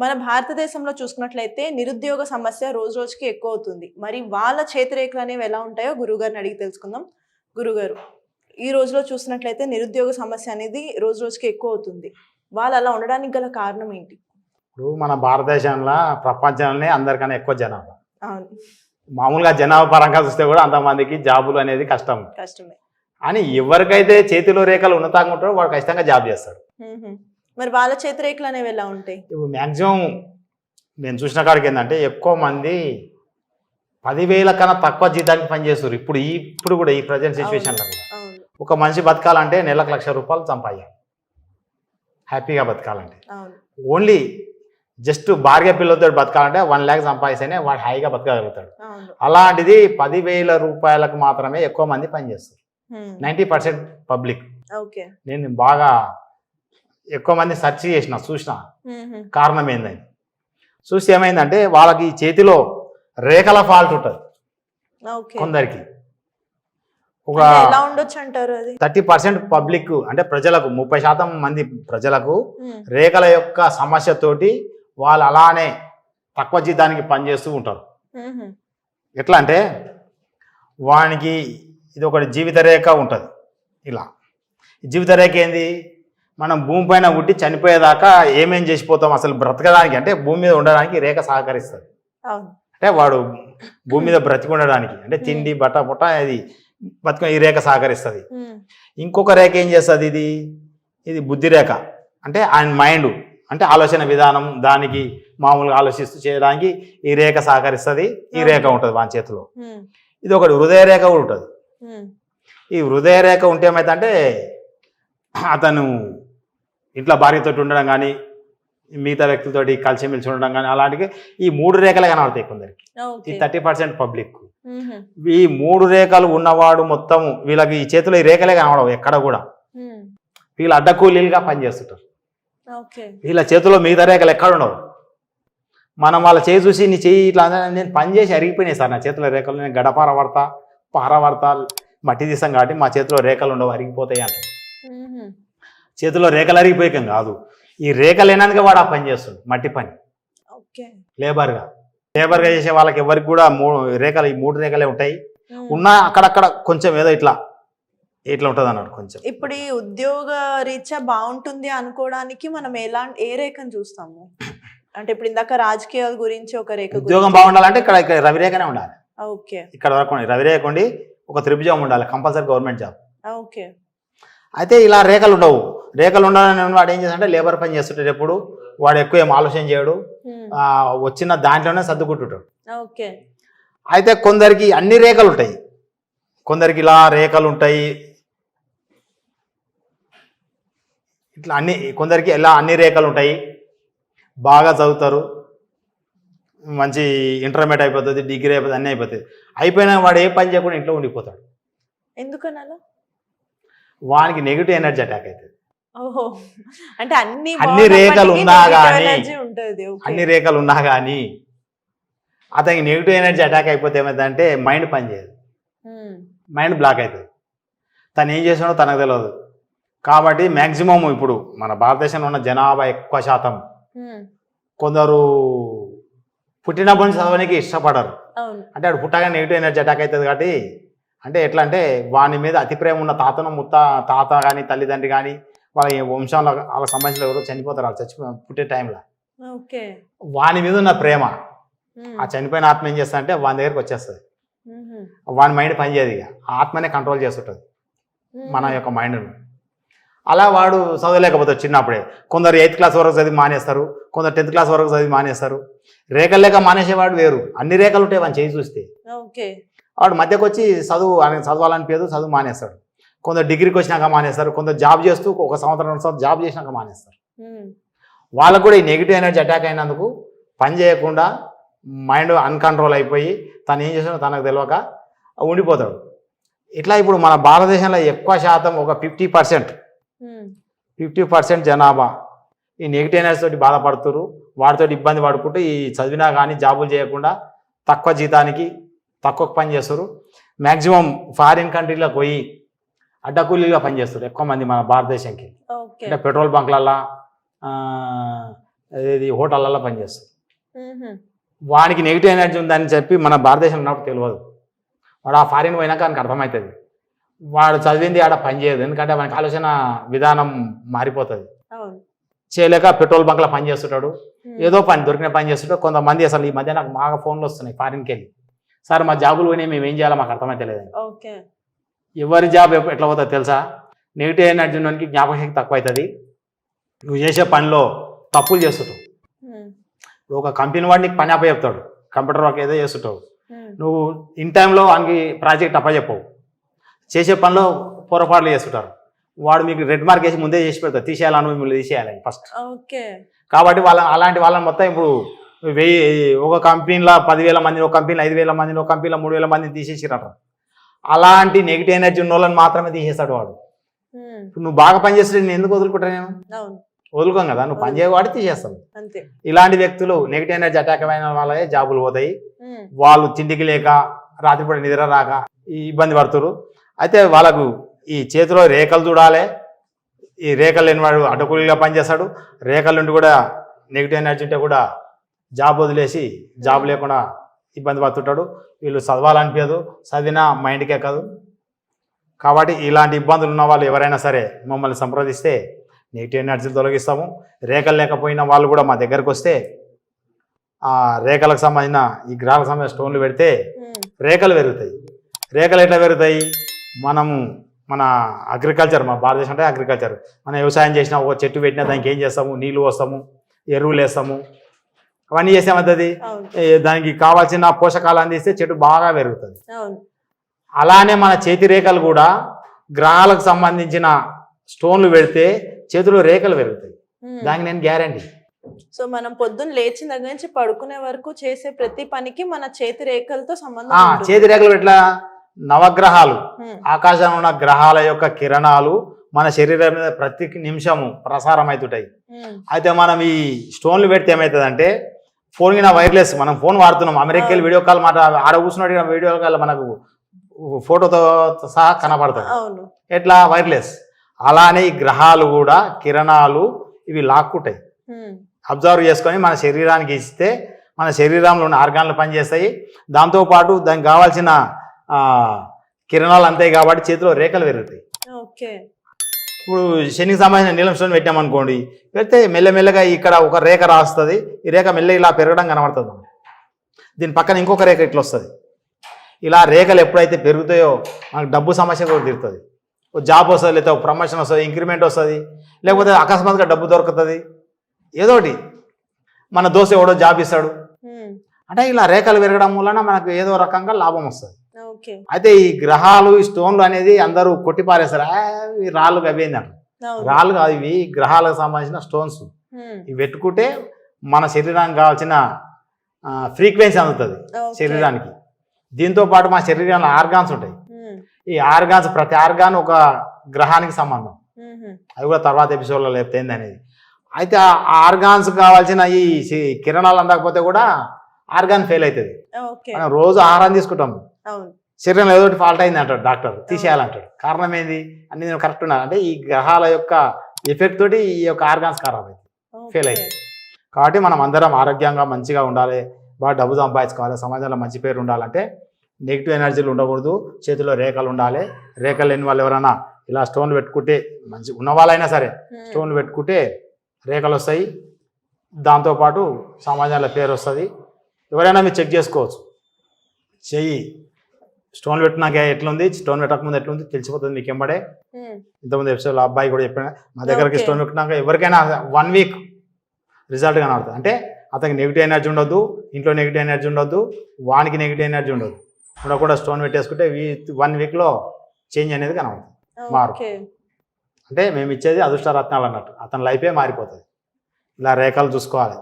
మన భారతదేశంలో చూసుకున్నట్లయితే నిరుద్యోగ సమస్య రోజు రోజుకి ఎక్కువ అవుతుంది. మరి వాళ్ళ చేతిరేఖలు అనేవి ఎలా ఉంటాయో గురువుగారిని అడిగి తెలుసుకుందాం. గురుగారు ఈ రోజులో చూసినట్లయితే నిరుద్యోగ సమస్య అనేది రోజు రోజుకి ఎక్కువ అవుతుంది. వాళ్ళు అలా ఉండడానికి గల కారణం ఏంటి? ఇప్పుడు మన భారతదేశంలో ప్రపంచంలోనే అందరికన్నా ఎక్కువ జనాభా. అవును. మామూలుగా జనాభా పరంగా చూస్తే కూడా అంతమందికి జాబులు అనేది కష్టం. కష్టమే. అని ఎవరికైతే చేతిలో రేఖలు ఉన్నతంగా ఉంటారో వాడు ఖచ్చితంగా జాబ్ చేస్తాడు. మరి వాళ్ళ చేతిరేఖలు అనేవి ఎలా ఉంటాయి? ఇప్పుడు మ్యాక్సిమం నేను చూసిన కాడికి ఏంటంటే ఎక్కువ మంది పదివేల కన్నా తక్కువ జీతానికి పనిచేస్తారు ఇప్పుడు ఈ ఇప్పుడు కూడా ఈ ప్రజెంట్ సిచ్యువేషన్లో ఒక మనిషి బతకాలంటే నెలకు లక్ష రూపాయలు సంపాదించాలి. హ్యాపీగా బతకాలంటే. ఓన్లీ జస్ట్ భార్య పిల్లలతో బతకాలంటే వన్ ల్యాక్ సంపాదిస్తేనే వాడు హాయిగా బతకగలుగుతాడు. అలాంటిది పదివేల రూపాయలకు మాత్రమే ఎక్కువ మంది పనిచేస్తారు. Ninety percent public. ఓకే. నేను బాగా ఎక్కువ మంది సెర్చ్ చేసిన చూసిన. కారణం ఏందని. చూసి ఏమైందంటే వాళ్ళకి చేతిలో రేఖల ఫాల్ట్ ఉంటుంది. కొందరికి. ఒక థర్టీ పర్సెంట్ పబ్లిక్ అంటే ప్రజలకు ముప్పై శాతం మంది ప్రజలకు. రేఖల యొక్క సమస్యతోటి వాళ్ళు అలానే తక్కువ జీతానికి పనిచేస్తూ ఉంటారు. ఎట్లా అంటే వానికి ఇది ఒకటి జీవిత రేఖ ఉంటుంది. ఇలా. జీవిత రేఖ ఏంది? మనం భూమి పైన చనిపోయేదాకా ఏమేం చేసిపోతాం? అసలు బ్రతకడానికి అంటే భూమి మీద ఉండడానికి రేఖ సహకరిస్తుంది. అంటే వాడు భూమి మీద బ్రతికి ఉండడానికి అంటే తిండి బట్ట పుట్ట అది బతుకు ఈ రేఖ సహకరిస్తుంది. ఇంకొక రేఖ ఏం చేస్తుంది ఇది? ఇది బుద్ధి రేఖ. అంటే ఆయన మైండ్ అంటే ఆలోచన విధానం దానికి మామూలుగా ఆలోచిస్తూ చేయడానికి ఈ రేఖ సహకరిస్తుంది ఈ రేఖ ఉంటుంది వాని చేతిలో. ఇది ఒకటి హృదయ రేఖ కూడా ఉంటుంది. ఈ హృదయ రేఖ ఉంటే ఏమైందంటే అతను ఇంట్లో భార్యతో ఉండడం కానీ మిగతా వ్యక్తులతోటి కలిసిమెలిసి ఉండడం కానీ అలాంటివి ఈ మూడు రేఖలే కనబడతాయి కొందరికి ఈ థర్టీ పర్సెంట్ పబ్లిక్. ఈ మూడు రేఖలు ఉన్నవాడు మొత్తం వీళ్ళకి ఈ చేతిలో ఈ రేఖలే కనబడవు ఎక్కడ కూడా. వీళ్ళు అడ్డకూలీలుగా పనిచేస్తుంటారు వీళ్ళ చేతిలో మిగతా రేఖలు ఎక్కడ ఉండవు మనం వాళ్ళ చేయి చూసి నీ చెయ్యి ఇట్లా నేను పని చేసి అరిగిపోయినాయి సార్ నా చేతిలో రేఖలు నేను గడపార పడతా పార పడతా మట్టి తీసాం కాబట్టి మా చేతిలో రేఖలు ఉండవు అరిగిపోతాయి అంట. చేతిలో రేఖలు అరిగిపోయాం కాదు. ఈ రేఖలు లేనందుకే వాడు ఆ పని చేస్తుంది మట్టి పని. లేబర్గా. లేబర్గా చేసే వాళ్ళకి ఎవరికి కూడా మూడు రేఖలు ఈ మూడు రేఖలే ఉంటాయి. ఉన్నా అక్కడక్కడ కొంచెం ఏదో ఇట్లా ఇట్లా ఉంటుంది అన్నట్టు కొంచెం. ఇప్పుడు ఈ ఉద్యోగ రీత్యా బాగుంటుంది అనుకోవడానికి మనం ఎలా ఏ రేఖను చూస్తాము? అంటే ఇప్పుడు ఇందాక రాజకీయాల గురించి ఒక రేఖ ఉద్యోగం బాగుండాలంటే ఇక్కడ ఇక్కడ రవిరేఖనే ఉండాలి. ఓకే. ఇక్కడ వరకు. రవిరేఖ ఉండి ఒక త్రిభుజం ఉండాలి కంపల్సరీ గవర్నమెంట్ జాబ్. ఓకే. అయితే ఇలా రేఖలు ఉండవు. రేఖలు ఉండాలని వాడు ఏం చేస్తాడంటే లేబర్ పని చేస్తుంటాడు ఎప్పుడు. వాడు ఎక్కువ ఏం ఆలోచన చేయడు. వచ్చిన దాంట్లోనే సర్దుకుంటుంటాడు. ఓకే. అయితే కొందరికి అన్ని రేఖలు ఉంటాయి. కొందరికి ఇలా రేఖలు ఉంటాయి ఇట్లా అన్ని కొందరికి ఇలా అన్ని రేఖలు ఉంటాయి బాగా చదువుతారు మంచి ఇంటర్మీడియట్ అయిపోతుంది డిగ్రీ అయిపోతుంది అన్నీ అయిపోతుంది అయిపోయినా వాడు ఏ పని చేయకుండా ఇంట్లో ఉండిపోతాడు. ఎందుకనాలా? వానికి నెగిటివ్ ఎనర్జీ అటాక్ అవుతుంది అంటే అన్ని అన్ని రేఖలు ఉన్నా ఓకే. అన్ని రేఖలు ఉన్నా కానీ అతనికి నెగిటివ్ ఎనర్జీ అటాక్ అయిపోతే ఏమైందంటే మైండ్ పనిచేయదు. మైండ్ బ్లాక్ అవుతుంది తను ఏం చేసినాడో తనకు తెలియదు కాబట్టి మ్యాక్సిమం ఇప్పుడు మన భారతదేశంలో ఉన్న జనాభా ఎక్కువ శాతం. కొందరు పుట్టినప్పటి నుంచి చదవడానికి ఇష్టపడరు. అంటే వాడు పుట్టగా నెగిటివ్ ఎనర్జీ అటాక్ అవుతుంది కాబట్టి అంటే ఎట్లా అంటే వాని మీద అతి ప్రేమ ఉన్న తాతను ముత్త తాత కానీ తల్లిదండ్రి కానీ వాళ్ళ వంశంలో వాళ్ళకి సంబంధించిన ఎవరో చనిపోతారు వాళ్ళు చచ్చిపో పుట్టే టైంలో వాని మీద ఉన్న ప్రేమ. ఆ చనిపోయిన ఆత్మ ఏం చేస్తా అంటే వాని దగ్గరికి వచ్చేస్తుంది. వాని మైండ్ పనిచేయదు ఇక. ఆత్మనే కంట్రోల్ చేస్తుంటుంది. మన యొక్క మైండ్ను అలా వాడు చదవలేకపోతాడు చిన్నప్పుడే. కొందరు ఎయిత్ క్లాస్ వరకు చదివి మానేస్తారు కొందరు టెన్త్ క్లాస్ వరకు చదివి మానేస్తారు. రేఖలు లేక మానేసేవాడు వేరు. అన్ని రేఖలు ఉంటాయి వాని చేయి చూస్తే. ఓకే. వాడు మధ్యకు వచ్చి చదువు ఆయన చదవాలనిపించదు చదువు మానేస్తాడు. కొందరు డిగ్రీకి వచ్చినాక మానేస్తారు కొందరు జాబ్ చేస్తూ ఒక సంవత్సరం రెండు సంవత్సరం జాబ్ చేసినాక మానేస్తారు. వాళ్ళకు కూడా ఈ నెగిటివ్ ఎనర్జీ అటాక్ అయినందుకు పని చేయకుండా మైండ్ అన్కంట్రోల్ అయిపోయి తను ఏం చేసినా తనకు తెలియక ఉండిపోతాడు. ఇట్లా ఇప్పుడు మన భారతదేశంలో ఎక్కువ శాతం ఒక ఫిఫ్టీ పర్సెంట్. ఫిఫ్టీ పర్సెంట్ జనాభా. ఈ నెగిటివ్ ఎనర్జీ తోటి బాధపడుతున్నారు వాటితో ఇబ్బంది పడుకుంటూ ఈ చదివినా కానీ జాబులు చేయకుండా తక్కువ జీతానికి తక్కువ పని చేస్తారు మ్యాక్సిమం ఫారిన్ కంట్రీలకు పోయి అడ్డకూలీగా పనిచేస్తారు ఎక్కువ మంది మన భారతదేశంకి. అంటే పెట్రోల్ బంక్లల్లో ఇది హోటళ్ళల్లో పనిచేస్తారు మ్మ్హ. వానికి నెగిటివ్ ఎనర్జీ ఉందని చెప్పి మన భారతదేశంలో ఉన్నప్పుడు తెలియదు. వాడు ఆ ఫారిన్ పోయినాక ఆయనకు అర్థమవుతుంది. వాడు చదివింది ఆడ పని చేయదు. ఎందుకంటే మనకి ఆలోచన విధానం మారిపోతుంది. చేయలేక పెట్రోల్ బంక్లో పని చేస్తుంటాడు. ఏదో పని దొరికిన పని చేస్తుంటాడు. కొంతమంది అసలు ఈ మధ్య నాకు బాగా ఫోన్లు వస్తున్నాయి ఫారిన్కి వెళ్ళి సార్ మా జాబులు పోయినాయి మేము ఏం చేయాలో మాకు అర్థమైతే లేదండి ఓకే. ఎవరి జాబ్ ఎట్లా పోతుందో తెలుసా? నెగిటివ్ ఎనర్జీ జ్ఞాపక శక్తి తక్కువ అవుతుంది నువ్వు చేసే పనిలో తప్పులు చేస్తుంటావు. ఒక కంపెనీ వాడు నీకు పని అప్పచెప్తాడు. కంప్యూటర్ వర్క్ ఏదో చేస్తుంటావు. నువ్వు ఇన్ టైంలో వానికి ప్రాజెక్ట్ అప్పచెప్పవు. చేసే పనిలో పొరపాట్లు చేస్తుంటారు. వాడు మీకు రెడ్ మార్క్ వేసి ముందే చేసి పెడతాడు. తీసేయాలని మిమ్మల్ని తీసేయాలని ఫస్ట్ ఓకే. కాబట్టి వాళ్ళ అలాంటి వాళ్ళని మొత్తం ఇప్పుడు వెయ్యి ఒక కంపెనీలో పదివేల మంది ఒక కంపెనీలో ఐదు వేల మందిని ఒక కంపెనీలో మూడు వేల మందిని తీసేసిరట అలాంటి నెగిటివ్ ఎనర్జీ ఉన్న వాళ్ళని మాత్రమే తీసేస్తాడు వాడు. నువ్వు బాగా పనిచేస్తే నేను ఎందుకు వదులుకుంటా నేను? వదులుకోం కదా నువ్వు పని చేయవాడి తీసేస్తావు అంతే. ఇలాంటి వ్యక్తులు నెగిటివ్ ఎనర్జీ అటాక్ అయిన వాళ్ళే జాబులు పోతాయి. వాళ్ళు తిండికి లేక రాత్రిపూట నిద్ర రాక ఈ ఇబ్బంది పడుతురు అయితే వాళ్ళకు ఈ చేతిలో రేఖలు చూడాలి. ఈ రేఖలు లేని వాడు అడ్డకూలీగా పనిచేస్తాడు. రేఖల నుండి కూడా నెగిటివ్ ఎనర్జీ ఉంటే కూడా జాబ్ వదిలేసి జాబ్ లేకుండా ఇబ్బంది పడుతుంటాడు. వీళ్ళు చదవాలనిపించదు. చదివినా మైండ్కి ఎక్కదు కాబట్టి ఇలాంటి ఇబ్బందులు ఉన్న వాళ్ళు ఎవరైనా సరే మమ్మల్ని సంప్రదిస్తే నెగిటివ్ ఎనర్జీలు తొలగిస్తాము. రేఖలు లేకపోయిన వాళ్ళు కూడా మా దగ్గరకు వస్తే ఆ రేఖలకు సంబంధించిన ఈ గ్రహాలకు సంబంధించిన స్టోన్లు పెడితే. రేఖలు పెరుగుతాయి. రేఖలు ఎట్లా పెరుగుతాయి? మనము మన అగ్రికల్చర్ మన భారతదేశం అంటే అగ్రికల్చర్ మనం వ్యవసాయం చేసినా ఒక చెట్టు పెట్టినా దానికి ఏం చేస్తాము? నీళ్ళు పోస్తాము ఎరువులు వేస్తాము. అవన్నీ చేసామవుతుంది దానికి కావాల్సిన పోషకాలు అందిస్తే చెట్టు బాగా పెరుగుతుంది. అలానే మన చేతి రేఖలు కూడా గ్రహాలకు సంబంధించిన స్టోన్లు పెడితే చేతిలో రేఖలు పెరుగుతాయి. దానికి నేను గ్యారంటీ సో మనం పొద్దున్న లేచిన దగ్గర నుంచి పడుకునే వరకు చేసే ప్రతి పనికి మన చేతి రేఖలతో సంబంధం. చేతి రేఖలు ఎట్లా? నవగ్రహాలు. ఆకాశంలో ఉన్న గ్రహాల యొక్క కిరణాలు మన శరీరం మీద ప్రతి నిమిషము ప్రసారం అవుతుంటాయి. అయితే మనం ఈ స్టోన్లు పెడితే ఏమవుతుందంటే ఫోన్ కింద వైర్లెస్ మనం ఫోన్ వాడుతున్నాం. అమెరికా వెళ్ళి వీడియో కాల్ మాట ఆడ కూర్చున్నట్టు వీడియో కాల్ మనకు ఫోటోతో సహా కనపడతాయి. అవును. ఎట్లా? వైర్లెస్. అలానే ఈ గ్రహాలు కూడా కిరణాలు ఇవి లాక్కుంటాయి. అబ్జర్వ్ చేసుకొని మన శరీరానికి ఇస్తే మన శరీరంలో ఉన్న ఆర్గాన్లు పనిచేస్తాయి. దాంతోపాటు దానికి కావాల్సిన కిరణాలు అంతాయి కాబట్టి చేతిలో రేఖలు పెరుగుతాయి. ఓకే. ఇప్పుడు శనికి సంబంధించిన నీలం స్టోన్ పెట్టామనుకోండి పెడితే మెల్లమెల్లగా ఇక్కడ ఒక రేఖ రాస్తుంది. ఈ రేఖ మెల్ల ఇలా పెరగడం కనబడుతుంది. దీని పక్కన ఇంకొక రేఖ ఇట్లా వస్తుంది. ఇలా రేఖలు ఎప్పుడైతే పెరుగుతాయో మనకు డబ్బు సమస్య కూడా తీరుతుంది. ఓ జాబ్ వస్తుంది లేదా ఒక ప్రమోషన్ వస్తుంది ఇంక్రిమెంట్ వస్తుంది లేకపోతే అకస్మాత్తుగా డబ్బు దొరుకుతుంది. ఏదో ఒకటి. మన దోశ ఎవడో జాబ్ ఇస్తాడు. అంటే ఇలా రేఖలు పెరగడం వలన మనకు ఏదో రకంగా లాభం వస్తుంది. అయితే ఈ గ్రహాలు ఈ స్టోన్లు అనేది అందరూ కొట్టిపారేస్తారు "ఆ, ఇవి రాళ్ళు అంటారు అవును. రాళ్ళు కాదు ఇవి. గ్రహాలకు సంబంధించిన స్టోన్స్. ఇవి పెట్టుకుంటే మన శరీరానికి కావాల్సిన ఫ్రీక్వెన్సీ అందుతుంది. శరీరానికి. దీంతో పాటు మా శరీరంలో ఆర్గాన్స్ ఉంటాయి. ఈ ఆర్గాన్స్ ప్రతి ఆర్గాన్ ఒక గ్రహానికి సంబంధం. అవి కూడా తర్వాత ఎపిసోడ్లో లేపుతుంది అనేది. అయితే ఆ ఆర్గాన్స్ కావాల్సిన ఈ కిరణాలు అందకపోతే కూడా ఆర్గాన్ ఫెయిల్ అవుతుంది. మనం రోజు ఆహారం తీసుకుంటాం. శరీరంలో ఏదో ఒకటి ఫాల్ట్ అయింది అంటాడు డాక్టర్ తీసేయాలంటాడు. కారణం ఏంది? అన్ని నేను కరెక్ట్ ఉన్నా. అంటే ఈ గ్రహాల యొక్క ఎఫెక్ట్ తోటి ఈ యొక్క ఆర్గాన్స్ ఖరాబ్ అయింది. ఓకే. అయింది. కాబట్టి మనం అందరం ఆరోగ్యంగా మంచిగా ఉండాలి. బాగా డబ్బు సంపాదించుకోవాలి. సమాజంలో మంచి పేరు ఉండాలంటే నెగిటివ్ ఎనర్జీలు ఉండకూడదు. చేతిలో రేఖలు ఉండాలి. రేఖలు లేని వాళ్ళు ఎవరైనా ఇలా స్టోన్లు పెట్టుకుంటే మంచి ఉన్న వాళ్ళైనా సరే. స్టోన్లు పెట్టుకుంటే రేఖలు వస్తాయి. దాంతోపాటు సమాజంలో పేరు వస్తుంది. ఎవరైనా మీరు చెక్ చేసుకోవచ్చు. చెయ్యి. స్టోన్ పెట్టినాక ఎట్లుంది? స్టోన్ పెట్టకముందు ఎట్లుంది? తెలిసిపోతుంది మీకు ఎంబడే. ఇంతకుముందు ఎపిసోడ్లో అబ్బాయి కూడా చెప్పిన మా దగ్గరికి. స్టోన్ పెట్టినాక ఎవరికైనా వన్ వీక్ రిజల్ట్ కనబడుతుంది. అంటే అతనికి నెగిటివ్ ఎనర్జీ ఉండొద్దు ఇంట్లో నెగిటివ్ ఎనర్జీ ఉండొద్దు వానికి నెగిటివ్ ఎనర్జీ ఉండదు. ఉండకుండా స్టోన్ పెట్టేసుకుంటే వన్ వీక్లో చేంజ్ అనేది కనబడుతుంది. మారు. అంటే మేము ఇచ్చేది అదృష్ట రత్నాలు అన్నట్టు. అతని లైఫే మారిపోతుంది. ఇలా రేఖలు చూసుకోవాలి.